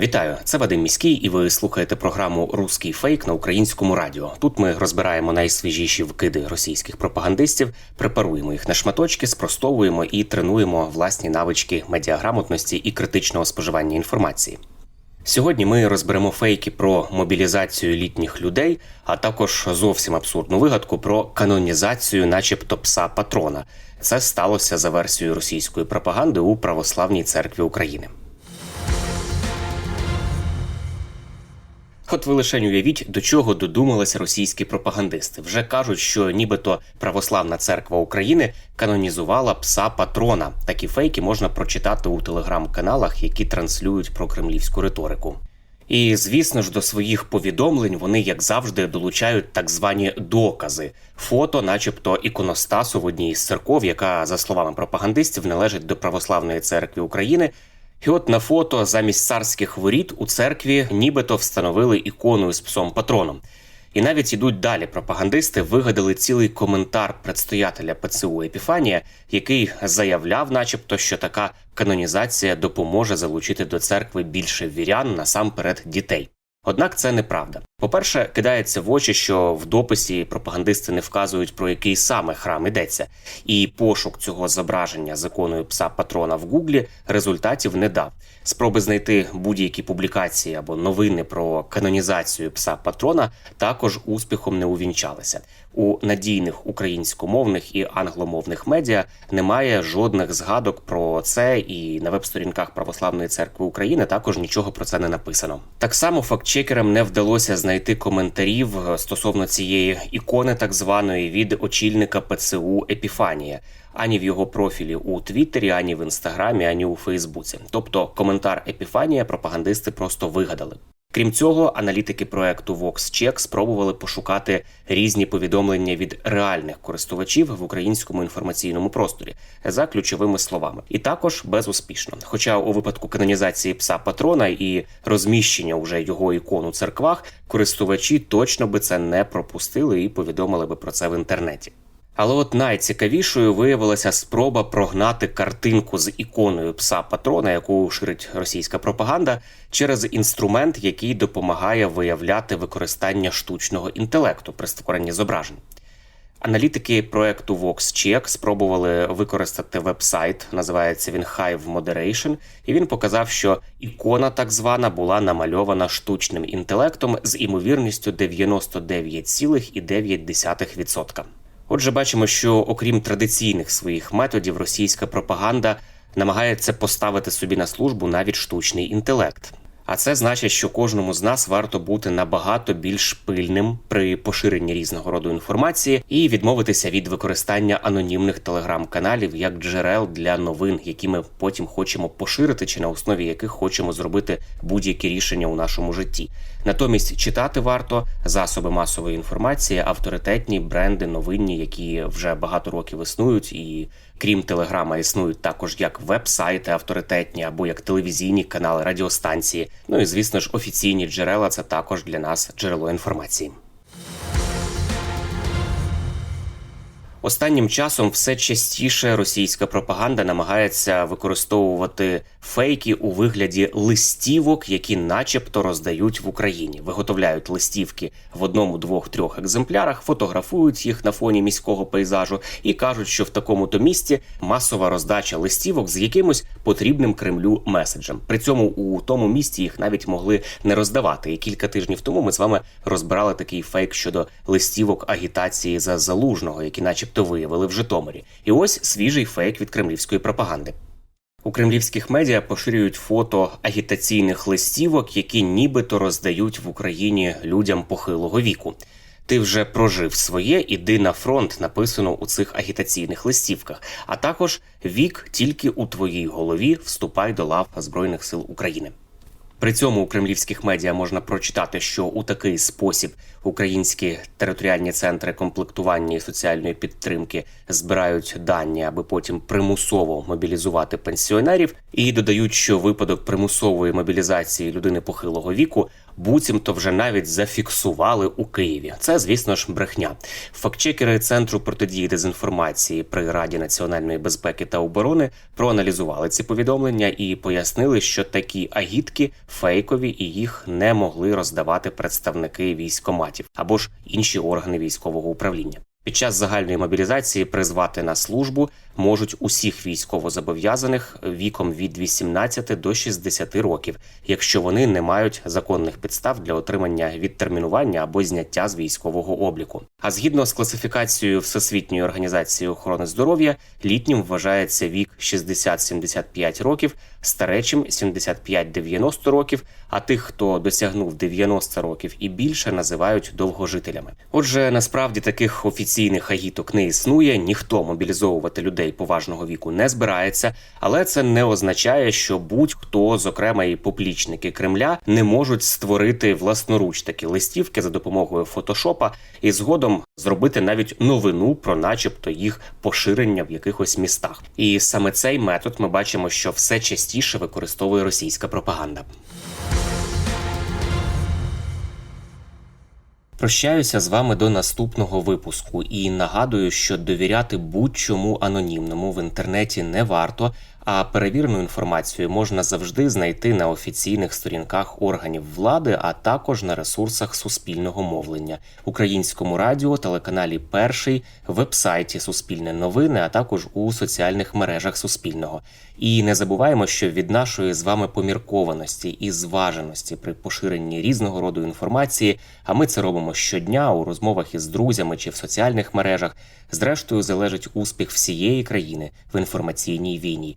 Вітаю, це Вадим Міський, і ви слухаєте програму Руський фейк на українському радіо. Тут ми розбираємо найсвіжіші вкиди російських пропагандистів, препаруємо їх на шматочки, спростовуємо і тренуємо власні навички медіаграмотності і критичного споживання інформації. Сьогодні ми розберемо фейки про мобілізацію літніх людей, а також зовсім абсурдну вигадку про канонізацію, начебто пса патрона. Це сталося за версією російської пропаганди у Православній церкві України. От ви лише уявіть, до чого додумалися російські пропагандисти. Вже кажуть, що нібито Православна церква України канонізувала пса патрона. Такі фейки можна прочитати у телеграм-каналах, які транслюють про кремлівську риторику. І звісно ж, до своїх повідомлень вони, як завжди, долучають так звані докази, фото, начебто, іконостасу в одній із церков, яка, за словами пропагандистів, належить до Православної церкви України. І от на фото замість царських воріт у церкві нібито встановили ікону із псом патроном. І навіть ідуть далі. Пропагандисти вигадали цілий коментар предстоятеля ПЦУ Епіфанія, який заявляв, начебто, що така канонізація допоможе залучити до церкви більше вірян насамперед дітей. Однак це неправда. По-перше, кидається в очі, що в дописі пропагандисти не вказують про який саме храм йдеться, і пошук цього зображення з іконою пса патрона в Гуглі результатів не дав. Спроби знайти будь-які публікації або новини про канонізацію пса патрона також успіхом не увінчалися. У надійних українськомовних і англомовних медіа немає жодних згадок про це, і на веб-сторінках Православної церкви України також нічого про це не написано. Так само фактчекерам не вдалося знайти коментарів стосовно цієї ікони, так званої від очільника ПЦУ Епіфанія. Ані в його профілі у Твіттері, ані в інстаграмі, ані у Фейсбуці. Тобто коментар Епіфанія пропагандисти просто вигадали. Крім цього, аналітики проекту VoxCheck спробували пошукати різні повідомлення від реальних користувачів в українському інформаційному просторі за ключовими словами, і також безуспішно. Хоча у випадку канонізації пса патрона і розміщення уже його ікон у церквах, користувачі точно би це не пропустили і повідомили би про це в інтернеті. Але от найцікавішою виявилася спроба прогнати картинку з іконою пса патрона, яку ширить російська пропаганда, через інструмент, який допомагає виявляти використання штучного інтелекту при створенні зображень. Аналітики проекту VoxCheck спробували використати веб-сайт, називається він Hive Moderation, і він показав, що ікона так звана була намальована штучним інтелектом з імовірністю 99,9%. Отже, бачимо, що окрім традиційних своїх методів, російська пропаганда намагається поставити собі на службу навіть штучний інтелект. А це значить, що кожному з нас варто бути набагато більш пильним при поширенні різного роду інформації і відмовитися від використання анонімних телеграм-каналів як джерел для новин, які ми потім хочемо поширити, чи на основі яких хочемо зробити будь-які рішення у нашому житті. Натомість читати варто засоби масової інформації, авторитетні бренди, новинні, які вже багато років існують, і крім телеграма, існують також як веб-сайти авторитетні або як телевізійні канали, радіостанції. Ну і звісно ж, офіційні джерела це також для нас джерело інформації. Останнім часом все частіше російська пропаганда намагається використовувати фейки у вигляді листівок, які, начебто, роздають в Україні. Виготовляють листівки в одному, двох, трьох екземплярах, фотографують їх на фоні міського пейзажу і кажуть, що в такому-то місті масова роздача листівок з якимось потрібним Кремлю меседжем. При цьому у тому місті їх навіть могли не роздавати. І кілька тижнів тому ми з вами розбирали такий фейк щодо листівок агітації за залужного, які, начебто, виявили в Житомирі. І ось свіжий фейк від кремлівської пропаганди. У кремлівських медіа поширюють фото агітаційних листівок, які нібито роздають в Україні людям похилого віку. Ти вже прожив своє, іди на фронт, написано у цих агітаційних листівках. А також вік тільки у твоїй голові вступай до лав Збройних сил України. При цьому у кремлівських медіа можна прочитати, що у такий спосіб українські територіальні центри комплектування і соціальної підтримки збирають дані, аби потім примусово мобілізувати пенсіонерів, і додають, що випадок примусової мобілізації людини похилого віку буцімто вже навіть зафіксували у Києві. Це, звісно ж, брехня. Фактчекери центру протидії дезінформації при Раді національної безпеки та оборони проаналізували ці повідомлення і пояснили, що такі агітки фейкові і їх не могли роздавати представники військоматів або ж інші органи військового управління. Під час загальної мобілізації призвати на службу можуть усіх військовозобов'язаних віком від 18 до 60 років, якщо вони не мають законних підстав для отримання відтермінування або зняття з військового обліку. А згідно з класифікацією Всесвітньої організації охорони здоров'я, літнім вважається вік 60-75 років, старечим 75-90 років. А тих, хто досягнув 90 років і більше, називають довгожителями. Отже, насправді таких офіційних агіток не існує. Ніхто мобілізовувати людей поважного віку не збирається, але це не означає, що будь-хто, зокрема і поплічники Кремля, не можуть створити власноруч такі листівки за допомогою фотошопа і згодом зробити навіть новину про, начебто, їх поширення в якихось містах. І саме цей метод ми бачимо, що все частіше використовує російська пропаганда. Прощаюся з вами до наступного випуску і нагадую, що довіряти будь-чому анонімному в інтернеті не варто. А перевірену інформацію можна завжди знайти на офіційних сторінках органів влади, а також на ресурсах суспільного мовлення, українському радіо, телеканалі Перший, вебсайті Суспільне новини, а також у соціальних мережах Суспільного. І не забуваємо, що від нашої з вами поміркованості і зваженості при поширенні різного роду інформації, а ми це робимо щодня у розмовах із друзями чи в соціальних мережах. Зрештою, залежить успіх всієї країни в інформаційній війні.